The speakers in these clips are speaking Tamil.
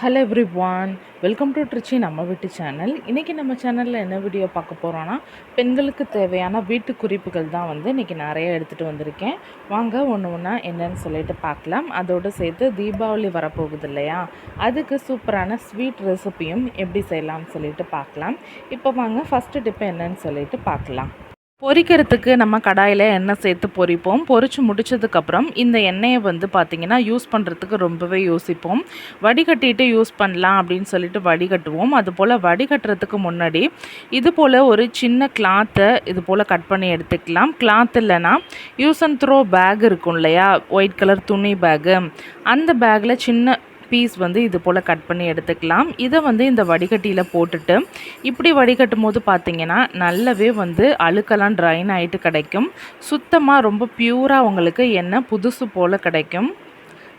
Hello everyone welcome to Trichy நம்ம வீட்டு சேனல் இன்றைக்கி நம்ம சேனலில் என்ன வீடியோ பார்க்க போகிறோன்னா பெண்களுக்கு தேவையான வீட்டு குறிப்புகள் தான் வந்து இன்றைக்கி நிறைய எடுத்துகிட்டு வந்திருக்கேன். வாங்க ஒன்று ஒன்றா என்னன்னு சொல்லிட்டு பார்க்கலாம். அதோடு சேர்த்து தீபாவளி வரப்போகுது இல்லையா? அதுக்கு சூப்பரான ஸ்வீட் ரெசிபியும் எப்படி செய்யலாம்னு சொல்லிட்டு பார்க்கலாம். இப்போ வாங்க ஃபஸ்ட்டு டிப்பு என்னன்னு சொல்லிட்டு பார்க்கலாம். பொரிக்கிறதுக்கு நம்ம கடாயில் எண்ணெய் சேர்த்து பொரிப்போம் பொரித்து முடிச்சதுக்கப்புறம் இந்த எண்ணெயை வந்து பார்த்திங்கன்னா யூஸ் பண்ணுறதுக்கு ரொம்பவே யோசிப்போம். வடிகட்டிட்டு யூஸ் பண்ணலாம் அப்படின்னு சொல்லிட்டு வடிகட்டுவோம். அதுபோல் வடிகட்டுறதுக்கு முன்னாடி இது போல் ஒரு சின்ன கிளாத்தை இது போல் கட் பண்ணி எடுத்துக்கலாம். கிளாத் இல்லைன்னா யூஸ் அண்ட் த்ரோ பேக் இருக்கும் இல்லையா? ஒயிட் கலர் துணி பேகு அந்த பேக்கில் சின்ன பீஸ் வந்து இது போல் கட் பண்ணி எடுத்துக்கலாம். இதை வந்து இந்த வடிகட்டியில் போட்டுட்டு இப்படி வடிகட்டும் போது பார்த்தீங்கன்னா நல்லாவே வந்து அழுக்கெல்லாம் ட்ரைன் ஆகிட்டு கிடைக்கும். சுத்தமாக ரொம்ப பியூராக உங்களுக்கு எண்ணெய் புதுசு போல் கிடைக்கும்.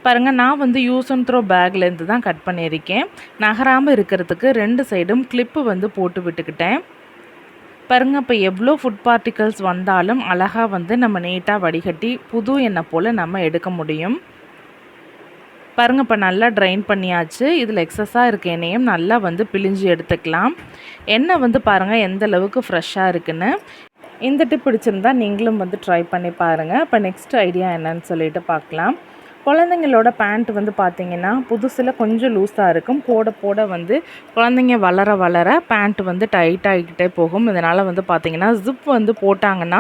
பாருங்கள் நான் வந்து யூஸ் அண்ட் த்ரோ பேக்லேருந்து தான் கட் பண்ணியிருக்கேன். நகராமல் இருக்கிறதுக்கு ரெண்டு சைடும் கிளிப்பு வந்து போட்டு விட்டுக்கிட்டேன். பாருங்கள் இப்போ எவ்வளோ ஃபுட் பார்ட்டிகல்ஸ் வந்தாலும் அழகாக வந்து நம்ம நீட்டாக வடிகட்டி புது எண்ணெய் போல் நம்ம எடுக்க முடியும். பாருங்கள் இப்போ நல்லா ட்ரைன் பண்ணியாச்சு. இதில் எக்ஸஸாக இருக்க எண்ணெயும் நல்லா வந்து பிழிஞ்சு எடுத்துக்கலாம். எண்ணெய் வந்து பாருங்கள் எந்த அளவுக்கு ஃப்ரெஷ்ஷாக இருக்குன்னு. இந்த டிப் பிடிச்சிருந்தா நீங்களும் வந்து ட்ரை பண்ணி பாருங்கள் இப்போ நெக்ஸ்ட் ஐடியா என்னன்னு சொல்லிட்டு பார்க்கலாம் குழந்தைங்களோட பேண்ட் வந்து பார்த்திங்கன்னா புதுசில் கொஞ்சம் லூஸாக இருக்கும். போட போட வந்து குழந்தைங்க வளர வளர பேண்ட் வந்து டைட் ஆகிக்கிட்டே போகும். இதனால் வந்து பார்த்திங்கன்னா ஜிப் வந்து போட்டாங்கன்னா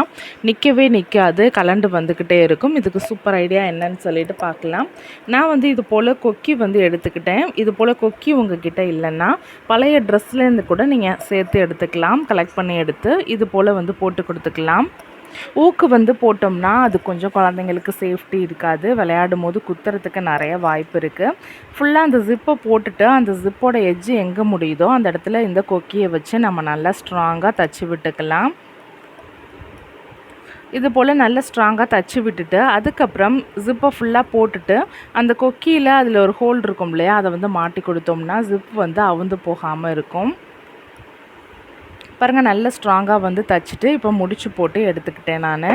நிற்கவே நிற்காது கலண்டு வந்துக்கிட்டே இருக்கும். இதுக்கு சூப்பர் ஐடியா என்னன்னு சொல்லிட்டு பார்க்கலாம் நான் வந்து இது போல் கொக்கி வந்து எடுத்துக்கிட்டேன். இது போல் கொக்கி உங்ககிட்ட இல்லைன்னா பழைய ட்ரெஸ்லேருந்து கூட நீங்கள் சேர்த்து எடுத்துக்கலாம். கலெக்ட் பண்ணி எடுத்து இது போல் வந்து போட்டு கொடுத்துக்கலாம். ஊக்கு வந்து போட்டோம்னா அது கொஞ்சம் குழந்தைங்களுக்கு சேஃப்டி இருக்காது. விளையாடும் போது குத்துறதுக்கு நிறைய வாய்ப்பு இருக்குது ஃபுல்லாக அந்த ஜிப்பை போட்டுட்டு அந்த ஜிப்போட எஜ்ஜு எங்கே முடியுதோ அந்த இடத்துல இந்த கொக்கியை வச்சு நம்ம நல்லா ஸ்ட்ராங்காக தச்சு விட்டுக்கலாம். இது போல் நல்லா ஸ்ட்ராங்காக தச்சு விட்டுட்டு அதுக்கப்புறம் ஜிப்பை ஃபுல்லாக போட்டுட்டு அந்த கொக்கியில் அதில் ஒரு ஹோல் இருக்கும் இல்லையா அதை வந்து மாட்டி கொடுத்தோம்னா ஜிப் வந்து அவுந்து போகாமல் இருக்கும். பாருங்கள் நல்ல ஸ்ட்ராங்காக வந்து தச்சுட்டு இப்போ முடிச்சு போட்டு எடுத்துக்கிட்டேன் நான்.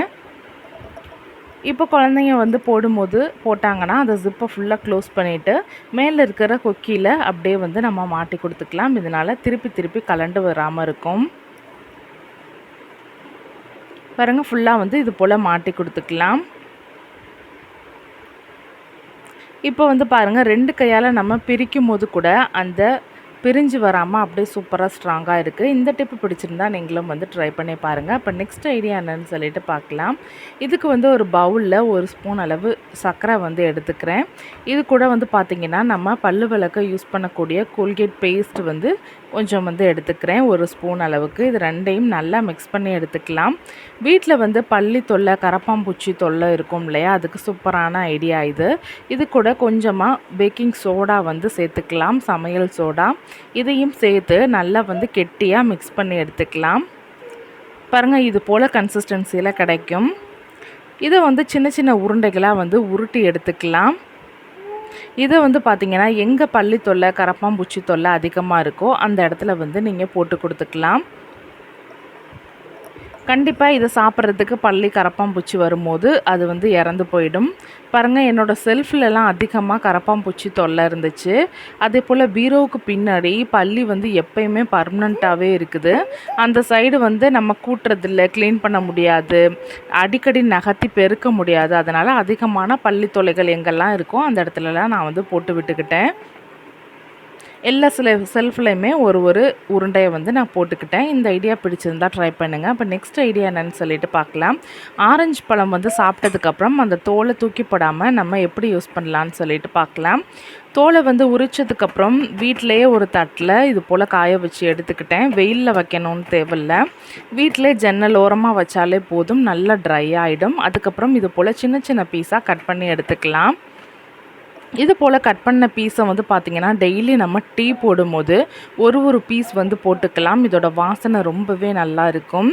இப்போ குழந்தைங்க வந்து போடும்போது போட்டாங்கன்னா அந்த ஜிப்பை ஃபுல்லாக க்ளோஸ் பண்ணிவிட்டு மேலே இருக்கிற கொக்கியில் அப்படியே வந்து நம்ம மாட்டி கொடுத்துக்கலாம். இதனால் திருப்பி திருப்பி கலண்டு வராமல் இருக்கும். பாருங்கள் ஃபுல்லாக வந்து இது போல் மாட்டி கொடுத்துக்கலாம். இப்போ வந்து பாருங்கள் ரெண்டு கையால் நம்ம பிரிக்கும் போது கூட அந்த பிரிஞ்சு வராமல் அப்படியே சூப்பராக ஸ்ட்ராங்காக இருக்குது இந்த டிப்பு பிடிச்சிருந்தா நீங்களும் வந்து ட்ரை பண்ணி பாருங்கள் இப்போ நெக்ஸ்ட் ஐடியா என்னன்னு சொல்லிட்டு பார்க்கலாம் இதுக்கு வந்து ஒரு பவுலில் ஒரு ஸ்பூன் அளவு சர்க்கரை வந்து எடுத்துக்கிறேன். இது கூட வந்து பார்த்திங்கன்னா நம்ம பல்லு விளக்க யூஸ் பண்ணக்கூடிய கோல்கேட் பேஸ்ட் வந்து கொஞ்சம் வந்து எடுத்துக்கிறேன். ஒரு ஸ்பூன் அளவுக்கு. இது ரெண்டையும் நல்லா மிக்ஸ் பண்ணி எடுத்துக்கலாம். வீட்டில் வந்து பள்ளி தொல்லை கரப்பாம்பூச்சி தொல்லை இருக்கும் இல்லையா? அதுக்கு சூப்பரான ஐடியா இது. இது கூட கொஞ்சமாக பேக்கிங் சோடா வந்து சேர்த்துக்கலாம் சமையல் சோடா. இதையும் சேர்த்து நல்லா வந்து கெட்டியாக மிக்ஸ் பண்ணி எடுத்துக்கலாம். பாருங்கள் இது போல் கன்சிஸ்டன்சியில் கிடைக்கும். இதை வந்து சின்ன சின்ன உருண்டைகளாக வந்து உருட்டி எடுத்துக்கலாம். இதை வந்து பார்த்திங்கன்னா எங்கே பள்ளி தொல்லை கரப்பாம்பூச்சி தொல்லை அதிகமாக இருக்கோ அந்த இடத்துல வந்து நீங்கள் போட்டு கொடுத்துக்கலாம். கண்டிப்பாக இதை சாப்பிட்றதுக்கு பள்ளி கரப்பாம்பூச்சி வரும்போது அது வந்து இறந்து போயிடும். பாருங்கள் என்னோடய செல்ஃப்லலாம் அதிகமாக கரப்பாம்பூச்சி தொல்லை இருந்துச்சு. அதே போல் பீரோவுக்கு பின்னாடி பள்ளி வந்து எப்பயுமே பர்மனண்ட்டாகவே இருக்குது. அந்த சைடு வந்து நம்ம கூட்டுறதில்ல க்ளீன் பண்ண முடியாது. அடிக்கடி நகர்த்தி பெருக்க முடியாது. அதனால் அதிகமான பள்ளி தொல்லைகள் எங்கெல்லாம் இருக்கோ அந்த இடத்துலலாம் நான் வந்து போட்டு விட்டுக்கிட்டேன். எல்லா சில செல்ஃப்லையுமே ஒரு ஒரு உருண்டையை வந்து நான் போட்டுக்கிட்டேன். இந்த ஐடியா பிடிச்சிருந்தா ட்ரை பண்ணுங்கள் அப்போ நெக்ஸ்ட் ஐடியா என்னென்னு சொல்லிட்டு பார்க்கலாம். ஆரஞ்சு பழம் வந்து சாப்பிட்டதுக்கப்புறம் அந்த தோலை தூக்கி போடாமல் நம்ம எப்படி யூஸ் பண்ணலான்னு சொல்லிட்டு பார்க்கலாம். தோலை வந்து உரிச்சதுக்கப்புறம் வீட்டிலையே ஒரு தட்டில் இது போல் காய வச்சு எடுத்துக்கிட்டேன். வெயிலில் வைக்கணும்னு தேவையில்ல. வீட்டிலே ஜன்னல் ஓரமாக வச்சாலே போதும். நல்லா ட்ரை ஆகிடும் அதுக்கப்புறம் இது போல் சின்ன சின்ன பீஸாக கட் பண்ணி எடுத்துக்கலாம். இது போல் கட் பண்ண பீஸை வந்து பார்த்திங்கன்னா டெய்லி நம்ம டீ போடும்போது ஒரு ஒரு பீஸ் வந்து போட்டுக்கலாம். இதோட வாசனை ரொம்பவே நல்லா இருக்கும்.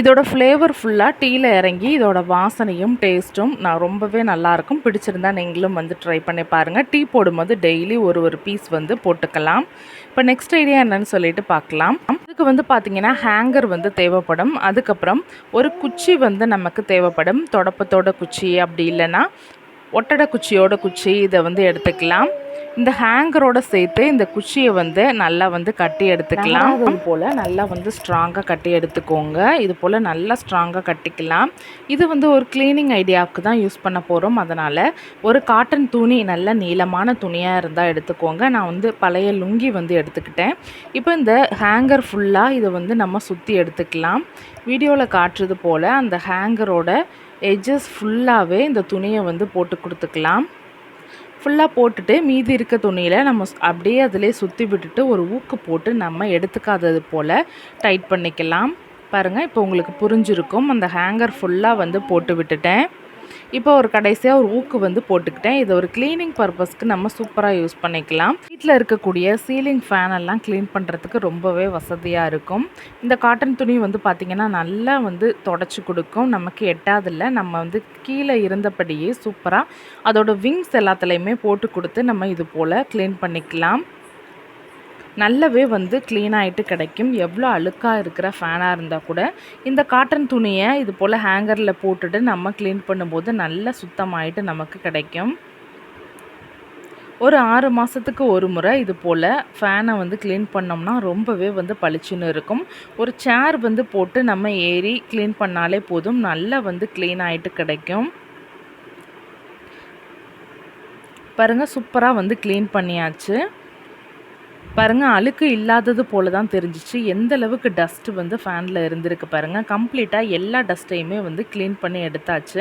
இதோட ஃப்ளேவர் ஃபுல்லாக டீயில் இறங்கி இதோட வாசனையும் டேஸ்ட்டும் நான் ரொம்பவே நல்லாயிருக்கும் பிடிச்சிருந்தா நீங்களும் வந்து ட்ரை பண்ணி பாருங்கள் டீ போடும்போது டெய்லி ஒரு ஒரு பீஸ் வந்து போட்டுக்கலாம். இப்போ நெக்ஸ்ட் ஐடியா என்னென்னு சொல்லிட்டு பார்க்கலாம் இதுக்கு வந்து பார்த்திங்கன்னா ஹேங்கர் வந்து தேவைப்படும். அதுக்கப்புறம் ஒரு குச்சி வந்து நமக்கு தேவைப்படும். தொடப்பத்தோட குச்சி அப்படி இல்லைன்னா ஒட்டடை குச்சியோட குச்சி இதை வந்து எடுத்துக்கலாம். இந்த ஹேங்கரோட சேர்த்து இந்த குச்சியை வந்து நல்லா வந்து கட்டி எடுத்துக்கலாம். இது போல் நல்லா வந்து ஸ்ட்ராங்காக கட்டி எடுத்துக்கோங்க. இது போல் நல்லா ஸ்ட்ராங்காக கட்டிக்கலாம். இது வந்து ஒரு க்ளீனிங் ஐடியாவுக்கு தான் யூஸ் பண்ண போகிறோம் அதனால் ஒரு காட்டன் துணி நல்ல நீளமான துணியாக இருந்தால் எடுத்துக்கோங்க. நான் வந்து பழைய லுங்கி வந்து எடுத்துக்கிட்டேன். இப்போ இந்த ஹேங்கர் ஃபுல்லாக இதை வந்து நம்ம சுற்றி எடுத்துக்கலாம். வீடியோவில் காட்டுறது போல் அந்த ஹேங்கரோட எட்ஜஸ் ஃபுல்லாகவே இந்த துணியை வந்து போட்டு கொடுத்துக்கலாம். ஃபுல்லாக போட்டுட்டு மீதி இருக்க துணியில் நம்ம அப்படியே அதிலே சுற்றி விட்டுட்டு ஒரு ஊக்கு போட்டு நம்ம எடுத்துக்காதது போல் டைட் பண்ணிக்கலாம். பாருங்கள் இப்போ உங்களுக்கு புரிஞ்சிருக்கும். அந்த ஹேங்கர் ஃபுல்லாக வந்து போட்டு விட்டுட்டேன். இப்போ ஒரு கடைசியாக ஒரு ஊக்கு வந்து போட்டுக்கிட்டேன். இது ஒரு க்ளீனிங் பர்பஸ்க்கு நம்ம சூப்பராக யூஸ் பண்ணிக்கலாம். வீட்டில் இருக்கக்கூடிய சீலிங் ஃபேன் எல்லாம் க்ளீன் பண்ணுறதுக்கு ரொம்பவே வசதியாக இருக்கும். இந்த காட்டன் துணி வந்து பார்த்திங்கன்னா நல்லா வந்து தொடச்சி கொடுக்கும். நமக்கு எட்டாதில்ல. நம்ம வந்து கீழே இருந்தபடியே சூப்பராக அதோட விங்ஸ் எல்லாத்துலேயுமே போட்டு கொடுத்து நம்ம இது போல் க்ளீன் பண்ணிக்கலாம். நல்லாவே வந்து க்ளீனாகிட்டு கிடைக்கும். எவ்வளோ அழுக்காக இருக்கிற ஃபேனாக இருந்தால் கூட இந்த காட்டன் துணியை இது போல் ஹேங்கரில் போட்டுட்டு நம்ம க்ளீன் பண்ணும்போது நல்லா சுத்தமாயிட்டு நமக்கு கிடைக்கும். ஒரு ஆறு மாதத்துக்கு ஒரு முறை இது போல் ஃபேனை வந்து க்ளீன் பண்ணோம்னா ரொம்பவே வந்து பளிச்சுன்னு இருக்கும். ஒரு சேர் வந்து போட்டு நம்ம ஏறி க்ளீன் பண்ணாலே போதும். நல்லா வந்து க்ளீன் ஆகிட்டு கிடைக்கும். பாருங்கள் சூப்பராக வந்து க்ளீன் பண்ணியாச்சு. பாருங்கள் அழுக்கு இல்லாதது போல தான் தெரிஞ்சிச்சு. எந்த அளவுக்கு டஸ்ட் வந்து ஃபேனில் இருந்திருக்கு பாருங்கள் கம்ப்ளீட்டாக எல்லா டஸ்ட்டையுமே வந்து க்ளீன் பண்ணி எடுத்தாச்சு.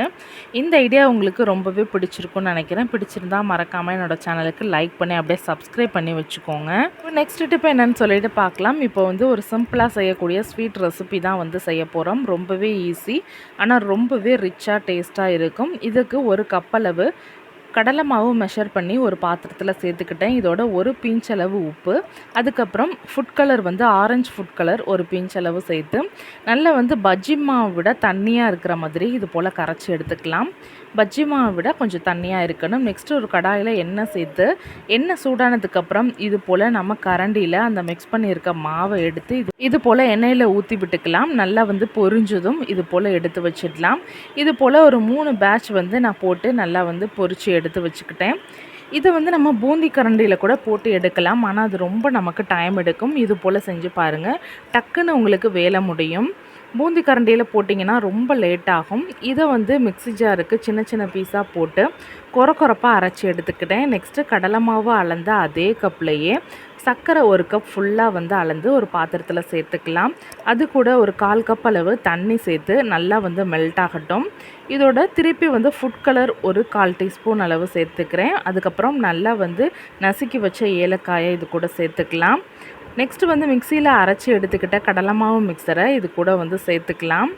இந்த ஐடியா உங்களுக்கு ரொம்பவே பிடிச்சிருக்கும்னு நினைக்கிறேன். பிடிச்சிருந்தா மறக்காமல் என்னோடய சேனலுக்கு லைக் பண்ணி அப்படியே சப்ஸ்கிரைப் பண்ணி வச்சுக்கோங்க. இப்போ நெக்ஸ்ட் டிப் என்னென்னு சொல்லிட்டு பார்க்கலாம். இப்போ வந்து ஒரு சிம்பிளாக செய்யக்கூடிய ஸ்வீட் ரெசிபி தான் வந்து செய்ய போகிறோம் ரொம்பவே ஈஸி ஆனால் ரொம்பவே ரிச்சாக டேஸ்ட்டாக இருக்கும். இதுக்கு ஒரு கப்பளவு கடலை மாவு மெஷர் பண்ணி ஒரு பாத்திரத்தில் சேர்த்துக்கிட்டேன். இதோட ஒரு பிஞ்சளவு உப்பு. அதுக்கப்புறம் ஃபுட் கலர் வந்து ஆரஞ்சு ஃபுட் கலர் ஒரு பிஞ்சளவு சேர்த்து நல்லா வந்து பஜ்ஜி மாவை விட தண்ணியாக இருக்கிற மாதிரி இது போல் கரைச்சி எடுத்துக்கலாம். பஜ்ஜி மாவை விட கொஞ்சம் தண்ணியாக இருக்கணும். நெக்ஸ்ட்டு ஒரு கடாயில் எண்ணெய் சேர்த்து எண்ணெய் சூடானதுக்கப்புறம் இது போல் நம்ம கரண்டியில் அந்த மிக்ஸ் பண்ணியிருக்க மாவை எடுத்து இது இது போல் எண்ணெயில் ஊற்றி விட்டுக்கலாம். நல்லா வந்து பொரிஞ்சதும் இது போல் எடுத்து வச்சிடலாம். இது போல் ஒரு மூணு பேட்ச் வந்து நான் போட்டு நல்லா வந்து பொரித்து எடுத்து வச்சுக்கிட்டேன். இதை வந்து நம்ம பூந்தி கரண்டியில் கூட போட்டு எடுக்கலாம். ஆனால் அது ரொம்ப நமக்கு டைம் எடுக்கும். இது போல் செஞ்சு பாருங்கள் டக்குன்னு உங்களுக்கு வேலை முடியும். பூந்தி கரண்டியில் போட்டிங்கன்னா ரொம்ப லேட் ஆகும். இதை வந்து மிக்ஸி ஜாருக்கு சின்ன சின்ன பீஸாக போட்டு கொர கொரப்பாக அரைச்சி எடுத்துக்கிட்டேன். நெக்ஸ்ட்டு கடலை மாவு அளந்த அதே கப்லேயே சர்க்கரை ஒரு கப் ஃபுல்லாக வந்து அளந்து ஒரு பாத்திரத்தில் சேர்த்துக்கலாம். அது கூட ஒரு கால் கப் அளவு தண்ணி சேர்த்து நல்லா வந்து மெல்ட் ஆகட்டும். இதோட திருப்பி வந்து ஃபுட் கலர் ஒரு கால் டீஸ்பூன் அளவு சேர்த்துக்கிறேன். அதுக்கப்புறம் நல்லா வந்து நசுக்கி வச்ச ஏலக்காயை இது கூட சேர்த்துக்கலாம். நெக்ஸ்ட்டு வந்து மிக்சியில் அரைச்சி எடுத்துக்கிட்ட கடலை மாவு மிக்சரை இது கூட வந்து சேர்த்துக்கலாம்.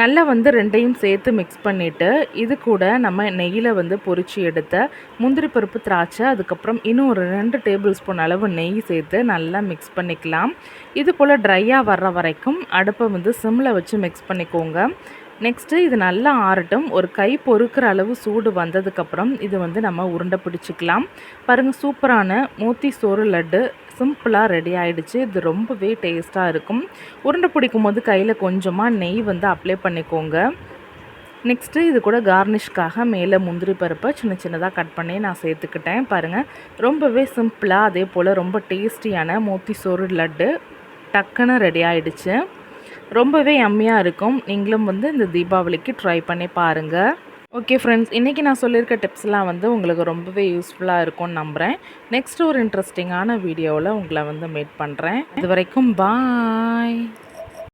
நல்லா வந்து ரெண்டையும் சேர்த்து மிக்ஸ் பண்ணிவிட்டு இது கூட நம்ம நெய்யில் வந்து பொரிச்சு எடுத்த முந்திரி பருப்பு திராட்சை அதுக்கப்புறம் இன்னும் ஒரு ரெண்டு டேபிள் ஸ்பூன் அளவு நெய் சேர்த்து நல்லா மிக்ஸ் பண்ணிக்கலாம். இது போல் ட்ரையாக வர்ற வரைக்கும் அடுப்பை வந்து சிம்மில் வச்சு மிக்ஸ் பண்ணிக்கோங்க. நெக்ஸ்ட்டு இது நல்லா ஆறட்டும். ஒரு கை பொறுக்கிற அளவு சூடு வந்ததுக்கப்புறம் இது வந்து நம்ம உருண்டை பிடிச்சிக்கலாம். பாருங்கள் சூப்பரான மோத்தி சோறு லட்டு சிம்பிளாக ரெடி ஆகிடுச்சு இது ரொம்பவே டேஸ்ட்டாக இருக்கும். உருண்டை பிடிக்கும் போது கையில் கொஞ்சமாக நெய் வந்து அப்ளை பண்ணிக்கோங்க. நெக்ஸ்ட்டு இது கூட கார்னிஷ்காக மேலே முந்திரி பருப்பை சின்ன சின்னதாக கட் பண்ணி நான் சேர்த்துக்கிட்டேன். பாருங்கள் ரொம்பவே சிம்பிளாக அதே போல் ரொம்ப டேஸ்டியான மோத்தி சோறு லட்டு டக்குன்னு ரெடி ஆகிடுச்சு ரொம்பவே அம்மியாக இருக்கும். நீங்களும் வந்து இந்த தீபாவளிக்கு ட்ரை பண்ணி பாருங்கள் ஓகே ஃப்ரெண்ட்ஸ் இன்றைக்கி நான் சொல்லியிருக்க டிப்ஸ்லாம் வந்து உங்களுக்கு ரொம்பவே யூஸ்ஃபுல்லாக இருக்கும்னு நம்புகிறேன் நெக்ஸ்ட் ஒரு இன்ட்ரெஸ்டிங்கான வீடியோவில் உங்களை வந்து மீட் பண்ணுறேன் இது வரைக்கும் பாய்